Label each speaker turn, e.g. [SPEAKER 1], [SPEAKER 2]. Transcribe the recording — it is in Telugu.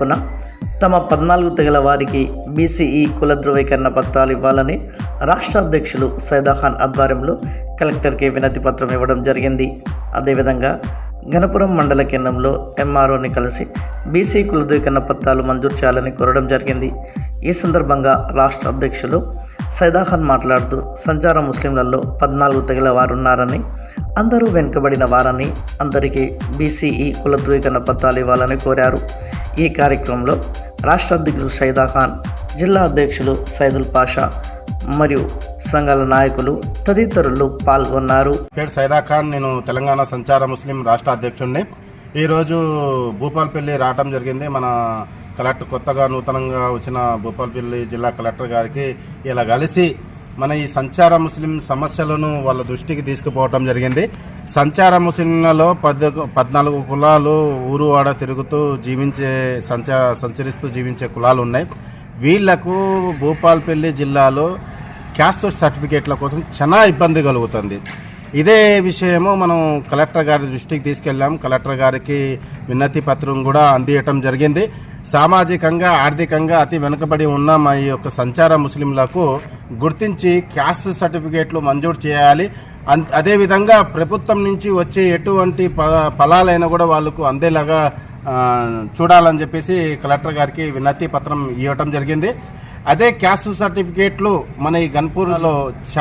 [SPEAKER 1] తరపున తమ పద్నాలుగు తెగల వారికి బీసీఈ కుల ధృవీకరణ పత్రాలు ఇవ్వాలని రాష్ట్ర అధ్యక్షులు సైదాఖాన్ ఆధ్వర్యంలో కలెక్టర్కి వినతి పత్రం ఇవ్వడం జరిగింది. అదేవిధంగా గణపురం మండల కేంద్రంలో ఎంఆర్ఓని కలిసి బీసీ కుల ధృవీకరణ పత్రాలు మంజూరు చేయాలని కోరడం జరిగింది. ఈ సందర్భంగా రాష్ట్ర అధ్యక్షులు సైదాఖాన్ మాట్లాడుతూ సంచార ముస్లింలలో పద్నాలుగు తెగల వారు ఉన్నారని అందరూ వెనుకబడిన వారని అందరికీ బీసీఈ కుల ధృవీకరణ పత్రాలు ఇవ్వాలని కోరారు. ఈ కార్యక్రమంలో రాష్ట్ర అధ్యక్షులు సైదా ఖాన్ జిల్లా అధ్యక్షులు సైదుల్ పాషా మరియు సంఘాల నాయకులు తదితరులు పాల్గొన్నారు.
[SPEAKER 2] పేరు సైదా ఖాన్ నేను తెలంగాణ సంచార ముస్లిం రాష్ట్ర అధ్యక్షుడిని ఈరోజు భూపాల్పల్లి రావటం జరిగింది. మన కలెక్టర్ కొత్తగా నూతనంగా వచ్చిన భూపాల్పల్లి జిల్లా కలెక్టర్ గారికి ఇలా కలిసి మన ఈ సంచార ముస్లిం సమస్యలను వాళ్ళ దృష్టికి తీసుకుపోవటం జరిగింది. సంచార ముస్లింలలో పద్ పద్నాలుగు కులాలు ఊరు వాడ తిరుగుతూ జీవించే సంచా సంచరిస్తూ జీవించే కులాలు ఉన్నాయి. వీళ్ళకు భూపాల్పల్లి జిల్లాలో క్యాస్ట్ సర్టిఫికేట్ల కోసం చాలా ఇబ్బంది కలుగుతుంది. ఇదే విషయము మనం కలెక్టర్ గారి దృష్టికి తీసుకెళ్ళాం. కలెక్టర్ గారికి విన్నతి పత్రం కూడా అందియటం జరిగింది. సామాజికంగా ఆర్థికంగా అతి వెనుకబడి ఉన్న మా ఈ యొక్క సంచార ముస్లింలకు గుర్తించి క్యాస్ట్ సర్టిఫికేట్లు మంజూరు చేయాలి. అన్- అదేవిధంగా ప్రభుత్వం నుంచి వచ్చే ఎటువంటి ప- ఫలాలైనా కూడా వాళ్ళకు అందేలాగా చూడాలని చెప్పేసి కలెక్టర్ గారికి వినతి పత్రం ఇవ్వటం జరిగింది. అదే క్యాస్ట్ సర్టిఫికేట్లు మన ఈ గన్పూర్లో